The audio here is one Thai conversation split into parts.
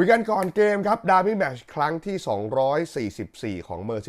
คุยกันก่อนเกมครับดาร์บี้แมชครั้งที่ 244 ของเมอ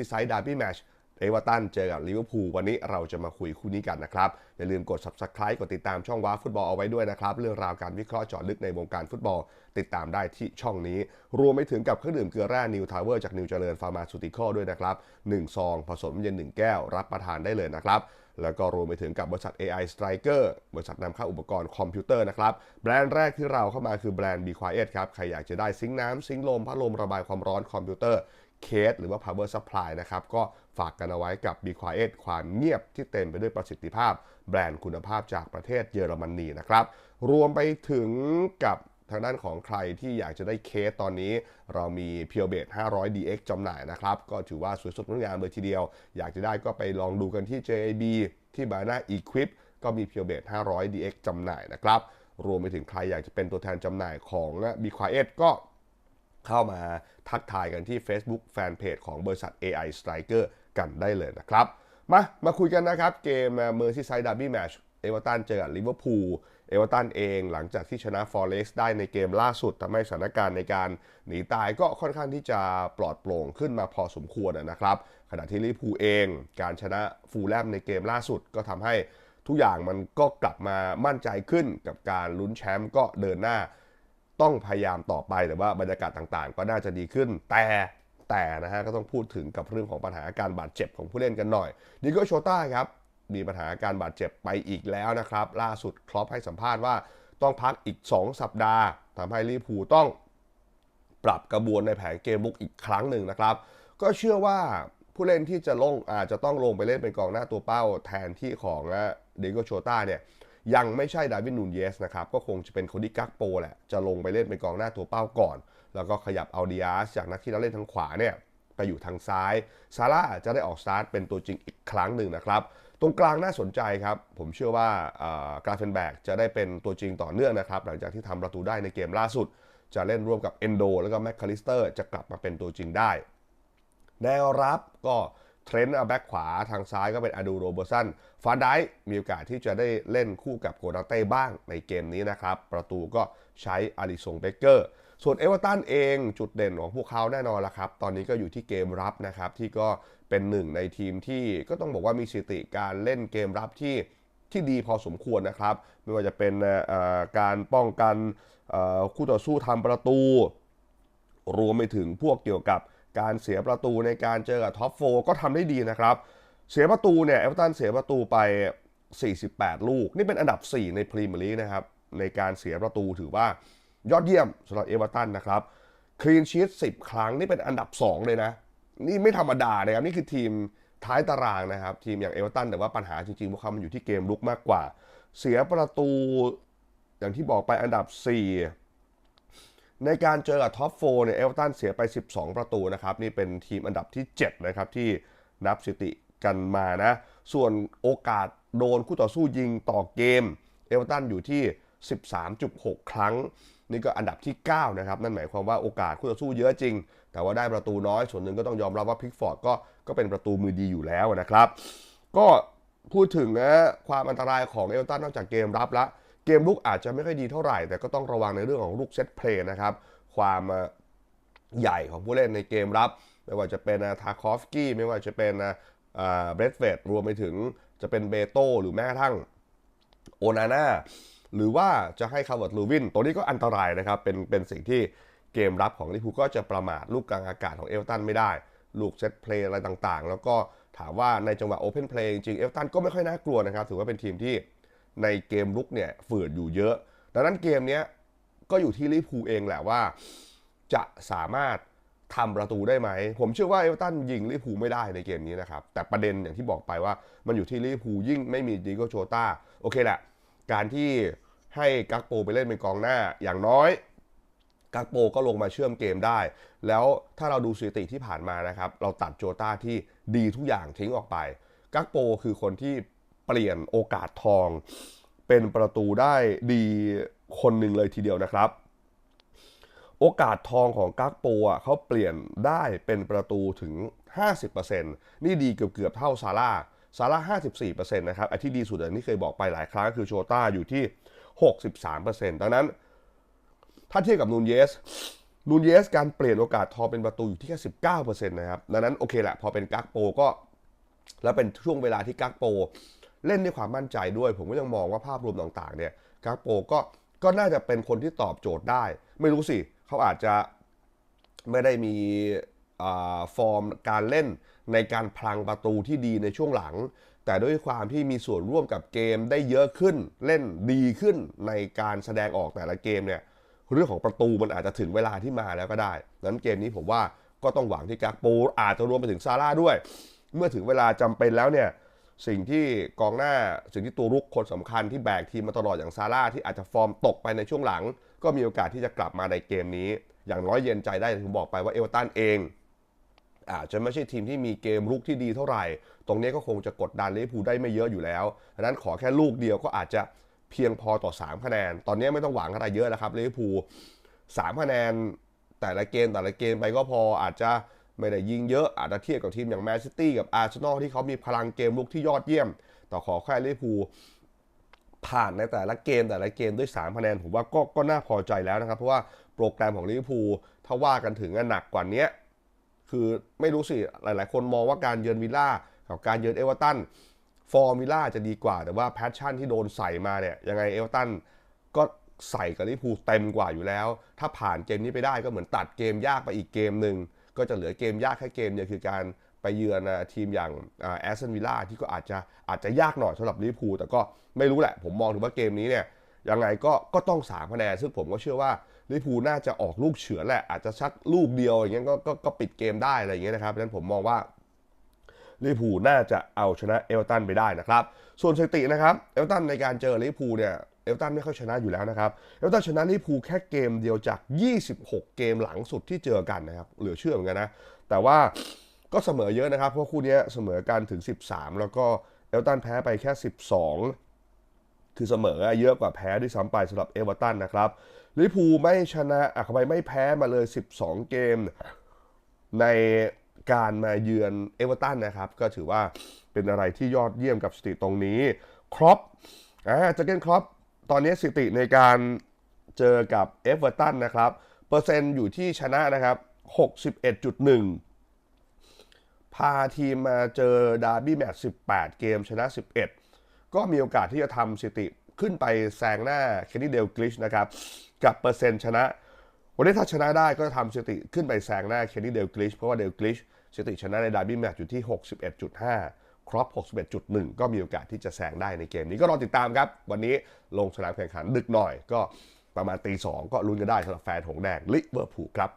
ไซด์ดาร์บี้แมชเอเวอร์ตันเจอกับลิเวอร์พูลวันนี้เราจะมาคุยคู่นี้กันนะครับ อย่าลืมกด subscribe กดติดตามช่องว้าฟุตบอลเอาไว้ด้วยนะครับ เรื่องราวการวิเคราะห์เจาะลึกในวงการฟุตบอล ติดตามได้ที่ช่องนี้ รวมไปถึงกับเครื่องดื่มเกลือแร่นิวทาวเวอร์จากนิวเจริญฟาร์มาซูติคอด้วยนะครับ1ซองผสมเย็น 1 แก้ว รับประทานได้เลยนะครับแล้วก็รวมไปถึงกับบริษัท AI Striker บริษัทนำเข้าอุปกรณ์คอมพิวเตอร์นะครับ แบรนด์แรกที่เราเข้ามาคือแบรนด์ Be Quiet ครับ ใครอยากจะได้ซิงค์น้ำซิงค์ลม พัดลมระบายความร้อนคอมพิวเตอร์ เคสหรือว่า power supply นะครับ ก็ฝากกันเอาไว้กับ Be Quiet ความเงียบที่เต็มไปด้วยประสิทธิภาพ แบรนด์คุณภาพจากประเทศเยอรมนีนะครับ รวมไปถึงกับทางด้านของใครที่อยากจะได้เคสตอนนี้ เรามี p u r e b a t 500 DX จำหน่ายนะครับ ก็ถือว่าสวยสดงดงามเลยทีเดียว อยากจะได้ก็ไปลองดูกันที่ JAB ที่บานา Equip ก็มี p u r e b a t 500 DX จำหน่ายนะครับ รวมไปถึงใครอยากจะเป็นตัวแทนจำหน่ายของ b q u i e t ก็ เข้ามาทักทายกันที่ Facebook Fanpage ของบริษัท AI Striker กันได้เลยนะครับ มามาคุยกันนะครับ เกม Merseyside Derby Match เอเวอร์ตันเจอกับลิเวอร์พูลเอเวอร์ตันเองหลังจากที่ชนะฟอร์เรสต์ได้ในเกมล่าสุดทำให้สถานการณ์ในการหนีตายก็ค่อนข้างที่จะปลอดโปร่งขึ้นมาพอสมควรนะครับ ขณะที่ลิเวอร์พูลเอง การชนะฟูลแลมในเกมล่าสุดก็ทำให้ทุกอย่างมันก็กลับมามั่นใจขึ้นกับการลุ้นแชมป์ก็เดินหน้า ต้องพยายามต่อไปแต่ว่าบรรยากาศต่างๆ ก็น่าจะดีขึ้น แต่แต่นะฮะก็ต้องพูดถึงกับเรื่องของปัญหาการบาดเจ็บของผู้เล่นกันหน่อยดิโก้โชต้าครับมีปัญหาการบาดเจ็บไปอีกแล้วนะครับ ล่าสุดคลอปให้สัมภาษณ์ว่าต้องพักอีก 2 สัปดาห์ทำให้ลิเวอร์พูลต้องปรับกระบวนในแผนเกมลุกอีกครั้งหนึ่งนะครับ ก็เชื่อว่าผู้เล่นที่จะลงอาจจะต้องลงไปเล่นเป็นกองหน้าตัวเป้าแทนที่ของเดโกโชต้าเนี่ย ยังไม่ใช่ดาวินนูนเยสนะครับ ก็คงจะเป็นคนที่กักโปแหละ จะลงไปเล่นเป็นกองหน้าตัวเป้าก่อน แล้วก็ขยับเอาดิอาสจากนักที่เราเล่นทางขวาเนี่ยไปอยู่ทางซ้ายซาร่าจะได้ออกสตาร์ทเป็นตัวจริงอีกครั้งหนึ่งนะครับ ตรงกลางน่าสนใจครับ ผมเชื่อว่ากราเฟนแบกจะได้เป็นตัวจริงต่อเนื่องนะครับ หลังจากที่ทำประตูได้ในเกมล่าสุด จะเล่นร่วมกับเอนโดแล้วก็แมคคาลิสเตอร์จะกลับมาเป็นตัวจริงได้แนวรับก็ เทรนต์เอาแบ็คขวาทางซ้ายก็เป็นอดูโรเบอร์สันฟาไดมีโอกาสที่จะได้เล่นคู่กับโกนาเต้บ้างในเกมนี้นะครับ ประตูก็ใช้อาริสงเบเกอร์ส่วนเอเวอร์ตันเองจุดเด่นของพวกเขาแน่นอนละครับ ตอนนี้ก็อยู่ที่เกมรับนะครับ ที่ก็เป็นหนึ่งในทีมที่ก็ต้องบอกว่ามีสถิติการเล่นเกมรับที่ที่ดีพอสมควรนะครับ ไม่ว่าจะเป็นการป้องกันคู่ต่อสู้ทำประตู รวมไปถึงพวกเกี่ยวกับ การเสียประตูในการเจอกับท็อปโฟก็ทำได้ดีนะครับ เสียประตูเนี่ยเอเวอร์ตันเสียประตูไป 48 ลูก นี่เป็นอันดับ 4 ในพรีเมียร์ลีกนะครับ ในการเสียประตูถือว่ายอดเยี่ยมสำหรับเอเวอร์ตันนะครับคลีนชีต10 ครั้งนี่เป็นอันดับ 2 เลยนะ นี่ไม่ธรรมดานะครับ นี่คือทีมท้ายตารางนะครับ ทีมอย่างเอเวอร์ตันแต่ว่าปัญหาจริงๆพวกเขามันอยู่ที่เกมลุกมากกว่า เสียประตูอย่างที่บอกไปอันดับ 4 ในการเจอกับท็อปโฟเนี่ยเอเวอร์ตันเสียไป 12 ประตูนะครับ นี่เป็นทีมอันดับที่ 7 นะครับ ที่นับสถิติกันมานะ ส่วนโอกาสโดนคู่ต่อสู้ยิงต่อเกม เอเวอร์ตันอยู่ที่ 13.6 ครั้ง นี่ก็อันดับที่ 9 นะครับ นั่นหมายความว่าโอกาสคู่ต่อสู้เยอะจริง แต่ว่าได้ประตูน้อย ส่วนหนึ่งก็ต้องยอมรับว่าพิกฟอร์ดก็ก็เป็นประตูมือดีอยู่แล้วนะครับ ก็พูดถึงนะความอันตรายของเอเวอร์ตันนอกจากเกมรับและ เกมลุกอาจจะไม่ค่อยดีเท่าไหร่ แต่ก็ต้องระวังในเรื่องของลูกเซตเพลย์นะครับ ความใหญ่ของผู้เล่นในเกมรับ ไม่ว่าจะเป็นทาคอฟสกี้ไม่ว่าจะเป็นเบรดเวดรวมไปถึงจะเป็นเบโตหรือแม้กระทั่งโอนาน่าหรือว่าจะให้คาร์เวิร์ดลูวิน ตัวนี้ก็อันตรายนะครับ เป็นเป็นสิ่งที่เกมรับของลิเวอร์พูลก็จะประมาทลูกกลางอากาศของเอเวอร์ตันไม่ได้ ลูกเซตเพลย์อะไรต่างๆ แล้วก็ถามว่าในจังหวะโอเพนเพลย์จริงเอเวอร์ตันก็ไม่ค่อยน่ากลัวนะครับ ถือว่าเป็นทีมที่ ในเกมลุกเนี่ยฝืดอยู่เยอะ ดังนั้นเกมนี้ก็อยู่ที่ลิเวอร์พูเองแหละว่า จะสามารถทำประตูได้ไหม ผมเชื่อว่าเอเวอร์ตันยิงลิเวอร์พูไม่ได้ในเกมนี้นะครับ แต่ประเด็นอย่างที่บอกไปว่ามันอยู่ที่ลิเวอร์พูยิ่งไม่มีดิโกโชตาโอเคแหละ การที่ให้กักโปไปเล่นเป็นกองหน้าอย่างน้อยกักโปก็ลงมาเชื่อมเกมได้ แล้วถ้าเราดูสถิติที่ผ่านมานะครับ เราตัดโจต้าที่ดีทุกอย่างทิ้งออกไป กักโปคือคนที่ เปลี่ยนโอกาสทอง เป็นประตูได้ดีคนหนึ่งเลยทีเดียวนะครับ โอกาสทองของกักโปะเขาเปลี่ยนได้เป็นประตูถึง 50%นี่ดีเกือบเกือบเท่าซาร่าซาร่า54%นะครับไอ้ที่ดีสุดอันนี้เคยบอกไปหลายครั้งคือโชต้าอยู่ที่ 63%ดังนั้น ถ้าเทียบกับนูนเยสนูนเยสการเปลี่ยนโอกาสทองเป็นประตูอยู่ที่แค่19%นะครับ ดังนั้นโอเคแหละพอเป็นกักโปก็ แล้วเป็นช่วงเวลาที่กักโป เล่นด้วยความมั่นใจด้วย ผมก็ยังมองว่าภาพรวมต่างๆเนี่ยกักโปก็ก็น่าจะเป็นคนที่ตอบโจทย์ได้ ไม่รู้สิเขาอาจจะไม่ได้มีฟอร์มการเล่นในการพลังประตูที่ดีในช่วงหลัง แต่ด้วยความที่มีส่วนร่วมกับเกมได้เยอะขึ้น เล่นดีขึ้นในการแสดงออกแต่ละเกมเนี่ยเรื่องของประตูมันอาจจะถึงเวลาที่มาแล้วก็ได้ นั้นเกมนี้ผมว่าก็ต้องหวังที่กักโปอาจจะรวมไปถึงซาร่าด้วย เมื่อถึงเวลาจำเป็นแล้วเนี่ย สิ่งที่กองหน้าสิ่งที่ตัวรุกคนสำคัญที่แบกทีมมาตลอดอย่างซาร่าที่อาจจะฟอร์มตกไปในช่วงหลัง ก็มีโอกาสที่จะกลับมาในเกมนี้ อย่างน้อยเย็นใจได้อย่างที่ผมบอกไปว่าเอเวอร์ตันเองอาจจะไม่ใช่ทีมที่มีเกมรุกที่ดีเท่าไหร่ ตรงนี้ก็คงจะกดดันลิเวอร์พูลได้ไม่เยอะอยู่แล้วดังนั้นขอแค่ลูกเดียวก็อาจจะเพียงพอต่อ 3 คะแนน ตอนนี้ไม่ต้องหวังอะไรเยอะแล้วครับลิเวอร์พูลสามคะแนนแต่ละเกมแต่ละเกมไปก็พออาจจะ ไม่ได้ยิงเยอะอาจจะเทียบกับทีมอย่างแมนซิตี้กับอาร์เซนอลที่เขามีพลังเกมลุกที่ยอดเยี่ยม ต่อขอแค่ลิเวอร์พูลผ่านในแต่ละเกมแต่ละเกมด้วย3คะแนนผมว่าก็ก็น่าพอใจแล้วนะครับ เพราะว่าโปรแกรมของลิเวอร์พูลถ้าว่ากันถึงอะหนักกว่านี้คือไม่รู้สิ หลาย ๆ คนมองว่าการเยือนวิลล่ากับการเยือนเอเวอร์ตันฟอร์มวิลล่าจะดีกว่า แต่ว่าแพชชั่นที่โดนใส่มาเนี่ยยังไงเอเวอร์ตันก็ใส่กับลิเวอร์พูลเต็มกว่าอยู่แล้ว ถ้าผ่านเกมนี้ไปได้ก็เหมือนตัดเกมยากไปอีกเกมหนึ่ง ก็จะเหลือเกมยากแค่เกมเดียวคือการไปเยือนทีมอย่างแอสตันวิลล่าที่ก็อาจจะอาจจะยากหน่อยสำหรับลิเวอร์พูลแต่ก็ไม่รู้แหละ ผมมองถึงว่าเกมนี้เนี่ยยังไงก็ก็ต้องสามคะแนนซึ่งผมก็เชื่อว่าลิเวอร์พูลน่าจะออกลูกเฉือนแหละอาจจะชักลูกเดียวอย่างเงี้ยก็ก็ก็ปิดเกมได้อะไรอย่างเงี้ยนะครับดังนั้นผมมองว่าลิเวอร์พูลน่าจะเอาชนะเอเวอร์ตันไปได้นะครับ ส่วนสถิตินะครับเอเวอร์ตันในการเจอลิเวอร์พูลเนี่ย อเอร์ตันไม่ค่อยชนะอยู่แล้วนะครับเอเวอร์ตันชนะลิพูแค่เกมเดียวจาก 26 เกมหลังสุดที่เจอกันนะครับเหลือเชื่อเหมือนกันนะ แต่ว่าก็เสมอเยอะนะครับเพราะคู่นี้เสมอกันถึง 13 แล้วก็เอเวอร์ตันแพ้ไปแค่ 12 คือเสมอเยอะกว่าแพ้ด้วยซ้ำไปสำหรับเอเวอร์ตันนะครับลิพูไม่ชนะอะทำไมไม่แพ้มาเลย 12 เกมในการมาเยือนเอเวอร์ตันนะครับ ก็ถือว่าเป็นอะไรที่ยอดเยี่ยมกับสถิติตรงนี้ ครอปอ่าจอเกนครอป ตอนนี้สถิติในการเจอกับเอเวอร์ตันนะครับ เปอร์เซ็นต์อยู่ที่ชนะนะครับ 61.1 พาทีมมาเจอดาร์บี้แมตช์18 เกมชนะ 11 ก็มีโอกาสที่จะทำสถิติขึ้นไปแซงหน้าเคนนี่เดลกลิชนะครับ กับเปอร์เซ็นต์ชนะวันนี้ถ้าชนะได้ก็จะทำสถิติขึ้นไปแซงหน้าเคนนี่เดลกลิชเพราะว่าเดลกลิชสถิติชนะในดาร์บี้แมตช์อยู่ที่ 61.5 ครอป61.1 ก็มีโอกาสที่จะแซงได้ในเกมนี้ก็รอติดตามครับ วันนี้ลงสนามแข่งขันดึกหน่อย ก็ประมาณตีสองก็ลุ้นกันได้สำหรับแฟนหงแดงลิเวอร์พูลครับ